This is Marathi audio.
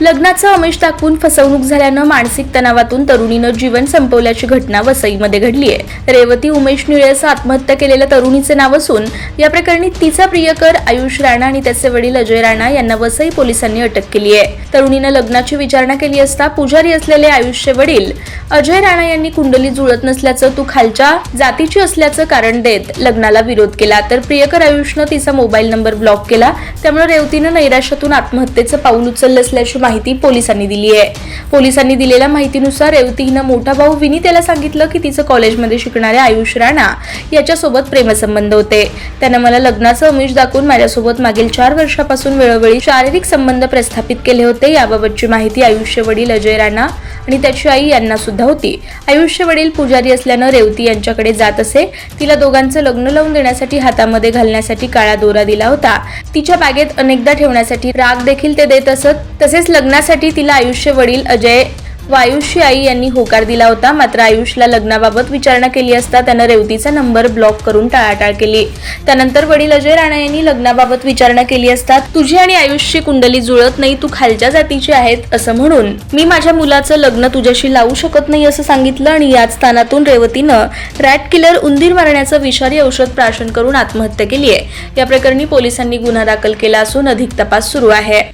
लग्नाचं अमिष दाखवून फसवणूक झाल्यानं मानसिक तणावातून तरुणीनं जीवन संपवल्याची घटना वसईमध्ये घडली आहे. रेवती उमेश निळेसं आत्महत्या केलेल्या तरुणीचे नाव असून या प्रकरणी तिचा प्रियकर आयुष राणा आणि त्याचे वडील अजय राणा यांना वसई पोलिसांनी अटक केली आहे. तरुणीनं लग्नाची विचारणा केली असता पुजारी असलेले आयुषचे वडील अजय राणा यांनी कुंडली जुळत नसल्याचं तू खालच्या जातीची असल्याचं कारण देत लग्नाला विरोध केला. तर प्रियकर आयुषनं तिचा मोबाईल नंबर ब्लॉक केला. त्यामुळे रेवतीनं नैराश्यातून आत्महत्येचं पाऊल उचललं असल्याची माहिती पोलिसांनी दिली आहे. पोलिसांनी दिलेल्या माहितीनुसार रेवती हिनं मोठा भाऊ विनीत याला सांगितलं की तिचं कॉलेजमध्ये शिकणाऱ्या आयुष राणा याच्यासोबत प्रेमसंबंध होते. त्यानं मला लग्नाचं अमिष दाखवून माझ्यासोबत मागील चार वर्षापासून वेळोवेळी शारीरिक संबंध प्रस्थापित केले होते. याबाबतची माहिती आयुष्य वडील अजय राणा आणि त्याची आई यांना सुद्धा होती. आयुष्य वडील पुजारी असल्यानं रेवती यांच्याकडे जात असे. तिला दोघांचं लग्न लावून देण्यासाठी हातामध्ये घालण्यासाठी काळा दोरा दिला होता. तिच्या बागेत अनेकदा ठेवण्यासाठी राग देखील ते देत असत. तसेच लग्नासाठी तिला आयुष्य वडील अजय व आयुषची आई यांनी होकार दिला होता. मात्र आयुषला लग्नाबाबत विचारणा केली असता त्यानं रेवतीचा नंबर ब्लॉक करून टाळाटाळ केली. त्यानंतर वडील अजय राणा यांनी लग्नाबाबत विचारणा केली असता तुझी आणि आयुषची कुंडली जुळत नाही तू खालच्या जातीची आहेत असं म्हणून मी माझ्या मुलाचं लग्न तुझ्याशी लावू शकत नाही असं सांगितलं आणि याच स्थानातून रेवतीनं रॅट किलर उंदीर मारण्याचं विषारी औषध प्राशन करून आत्महत्या केली आहे या प्रकरणी पोलिसांनी गुन्हा दाखल केला असून अधिक तपास सुरू आहे.